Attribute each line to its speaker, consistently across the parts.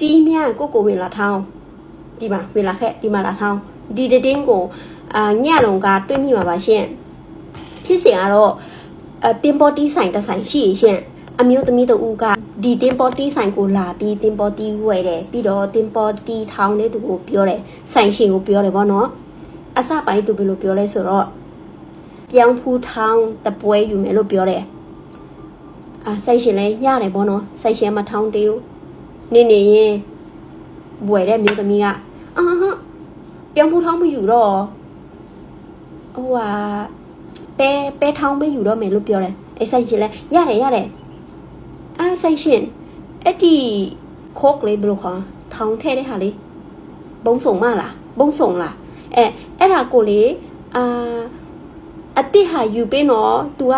Speaker 1: ကြီးမြကိုကိုဝင်လာထောင်းဒီမှာဝင်လာခဲ့ဒီမှာလာထောင်းဒီတတင်းကိုအာညလုံးကတွေးမိမှာပါရှင်ဖြစ်စဉ်ကတော့အတင်ပေါ်တီးဆိုင်တစ်ဆိုင်ရှိရှင်အမျိုးသမီးတို့ဦးကဒီတင်ပေါ်တီးဆိုင်ကိုလာပြီးတင်ပေါ်တီးဝယ်တယ်ပြီးတော့တင်ပေါ်တီးထောင်းလေးသူကိုပြောတယ်ဆိုင်ရှင်ကိုပြောတယ်ဗောနော်အစပိုင်းသူဘယ်လိုပြောလဲဆိုတော့ပြောင်းဖူးထောင်းတပွဲယူမယ်လို့ပြောတယ်အာဆိုင်ရှင်လည်းရတယ်ဗောနော်ဆိုင်ရှင်မထောင်းတေးဘူး နေနေရင်ဝယ်တဲ့မျိုးသမီးကအာဟာပြောင်းဖူးထောင်းမယူတော့ဟိုဟာပဲပဲထောင်းမယူတော့မယ်လို့ပြောတယ်အဲဆိုင်ရှင်လည်းရတယ်ရတယ်အာဆိုင်ရှင်အဲ့ဒီခိုးကလေးဘယ်လိုခေါ်ထောင်းထဲတဲ့ဟာလေးဘုံစုံမလားဘုံစုံလားအဲအဲ့ဒါကိုလေအာအတိဟာယူပေးတော့ तू က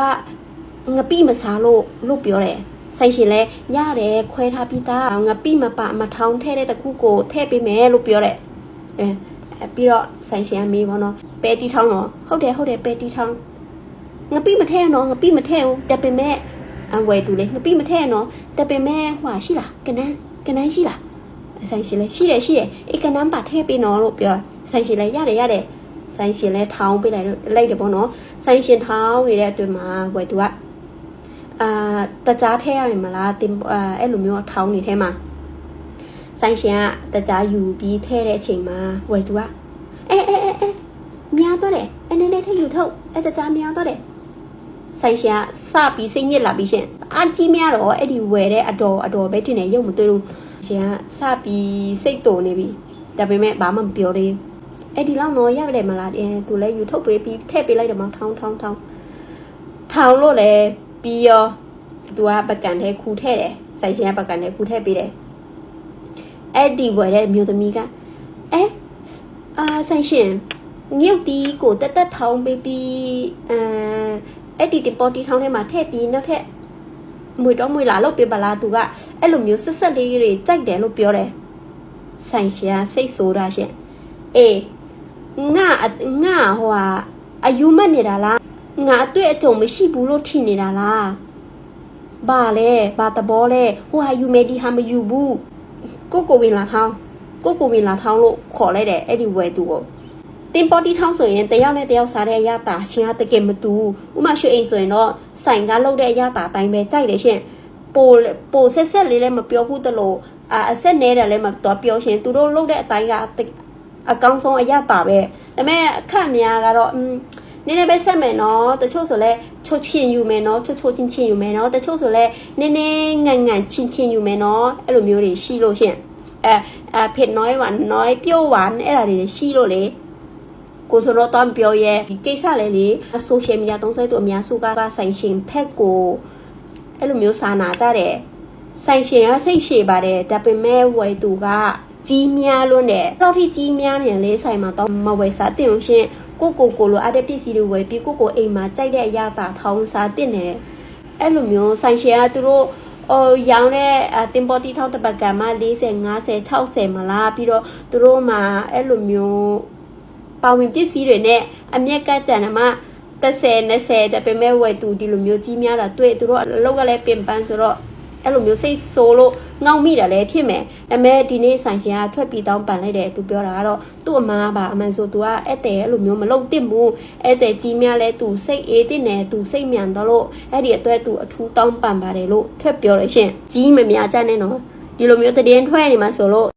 Speaker 1: ငပိမစားလို့လို့ပြောတယ် ဆိုင်ရှင်လဲရတယ်ခွဲထားပြီးသားငပိမပါမထောင်းထဲတဲ့တခုကိုထည့်ပေးမယ်လို့ပြောတယ်အဲအဲပြီးတော့ဆိုင်ရှင်ကမေးပါတော့ပဲတီထောင်းတော့ဟုတ်တယ်ဟုတ်တယ်ပဲတီထောင်းငပိမထဲနော်ငပိမထဲဘူးတက်ပင်မဲ့အဝယ်သူလေငပိမထဲနော်တက်ပင်မဲ့ဟွာရှိလားကနန်းကနန်းရှိလားဆိုင်ရှင်လဲရှိတယ်ရှိတယ်အေးကနန်းပါထည့်ပေးနော်လို့ပြောဆိုင်ရှင်လဲရတယ်ရတယ်ဆိုင်ရှင်လဲထောင်းပေးလိုက်လိုက်တယ်ပေါ့နော်ဆိုင်ရှင်ထောင်းနေတဲ့အတွင်းမှာဝယ်သူက အာတကြားထဲရတယ်မလားတင်အာအဲ့လိုမျိုးထောင်းနေထဲမှာဆိုင်ရှင်ကတကြားယူပြီးထဲတဲ့အချိန်မှာဝယ်သူကအဲအဲအဲအဲများတော့တယ်အဲနည်းနည်းထည့်ယူထုတ်အဲတကြားများတော့တယ်ဆိုင်ရှင်ကစပြီးစိတ်ညစ်လာပြီးရှင်အာကြီးများတော့အဲ့ဒီဝယ်တဲ့အတော်အတော်ပဲတင်နေရုပ်မသွေးလို့ရှင်ကစပြီးစိတ်တုန်နေပြီဒါပေမဲ့ဘာမှမပြောသေးအဲ့ဒီလောက်တော့ရတယ်မလားအဲသူလည်းယူထုတ်ပေးပြီးထည့်ပေးလိုက်တော့မှထောင်းထောင်းထောင်းထောင်းလို့လည်း ပြီးရောသူကပကံထဲခူးထဲ့တယ်ဆိုင်ရှင်ကပကံထဲခူးထဲ့ပေးတယ်အဲ့ဒီဘွယ်တဲ့မျိုးသမီးကအဲအာဆိုင်ရှင်ငုတ်တီးကိုတက်တက်ထောင်းပေးပြီးအဲအဲ့ဒီဒီပေါ်တီထောင်းထဲမှာထည့်ပြီးနောက်ထပ်မွေတော့မွေလာလို့ပြပါလားသူကအဲ့လိုမျိုးဆက်ဆက်လေးတွေကြိုက်တယ်လို့ပြောတယ်ဆိုင်ရှင်ကစိတ်ဆိုးတာရှင်အေးငါငါဟိုဟာအယူမက်နေတာလား ငါအတွေ့အကြုံမရှိဘူးလို့ထင်နေတာလားဘာလဲဘာတဘောလဲဟိုဟာယူမယ်ဒီဟာမယူဘူးကိုကိုဝင်လာထောင်းကိုကိုဝင်လာထောင်းလို့ခေါ်လိုက်တယ်အဲ့ဒီဝဲသူကိုတင်ပေါ်တီထောင်းဆိုရင်တယောက်နဲ့တယောက်စားတဲ့အရတာရှင်ကတကယ်မတူဥမာရွှေအိမ်ဆိုရင်တော့ဆိုင်ကလောက်တဲ့အရတာအတိုင်းပဲကြိုက်တယ်ရှင်ပိုပိုဆက်ဆက်လေးလည်းမပြောဘူးတလို့အာအဆက်နဲတယ်လည်းမတော်ပြောရှင်သူတို့လောက်တဲ့အတိုင်းကအကောင်းဆုံးအရတာပဲဒါပေမဲ့အခက်များကတော့อืม နည်းနည်းပဲဆက်မယ်နော်တချို့ဆိုလဲချိုချင်ယူမယ်နော်ချိုချိုချင်းချင်းယူမယ်နော်တချို့ဆိုလဲနည်းနည်းငန်ငန်ချင်းချင်းယူမယ်နော်အဲ့လိုမျိုးတွေရှိလို့ရှင်အဲအဖြစ်น้อยหวานน้อยပျော့หวานအဲ့ဒါတွေရှိလို့လေကိုဆိုတော့တောင်းပြောရဲဒီကိစ္စလေးလေဆိုရှယ်မီဒီယာသုံးစွဲသူအများစုကဆိုင်ရှင်ဖက်ကိုအဲ့လိုမျိုးစာနာကြတယ်ဆိုင်ရှင်ကစိတ်ရှည်ပါတယ်ဒါပေမဲ့ဝယ်သူက ကြီးများလွန်းတယ်။လောက်ထိကြီးများနေလေဆိုင်မှာတော့မဝယ်စားတင်အောင်ရှင်ကိုကိုကိုလိုအပ်တဲ့ပစ္စည်းတွေဝယ်ပြီးကိုကိုအိမ်မှာကြိုက်တဲ့အရာတာထောင်းစားတင်တယ်။အဲ့လိုမျိုးဆိုင်ရှင်ကသူတို့ဟိုရောင်းတဲ့တင်ပေါ်တီထောင်းတပတ်ကံမှာ40 50 60မလားပြီးတော့သူတို့မှာအဲ့လိုမျိုးပါဝင်ပစ္စည်းတွေနဲ့အမျက်ကကြံမှာ30 20ဒါပေမဲ့ဝယ်သူဒီလိုမျိုးကြီးများတာတွေ့သူတို့အလောက်ကလည်းပင်ပန်းဆိုတော့ အဲ့လိုမျိုးစိတ်ဆိုးလို့ငေါမိတာလည်းဖြစ်မယ်ဒါပေမဲ့ဒီနေ့ဆိုင်ရှင်ကထွက်ပြီးတောင်းပန်လိုက်တယ်သူပြောတာကတော့သူ့အမားပါအမှန်ဆိုသူကအဲ့တဲ့အဲ့လိုမျိုးမလုပ်သင့်ဘူးအဲ့တဲ့ကြီးများလဲသူစိတ်အေးတဲ့နယ်သူစိတ်မြန်တော့လို့အဲ့ဒီအတွက်သူအထူးတောင်းပန်ပါတယ်လို့ထွက်ပြောတယ်ရှင်ကြီးမများကြနဲ့နော်ဒီလိုမျိုးတည်င်းထွက်နေမှာဆိုလို့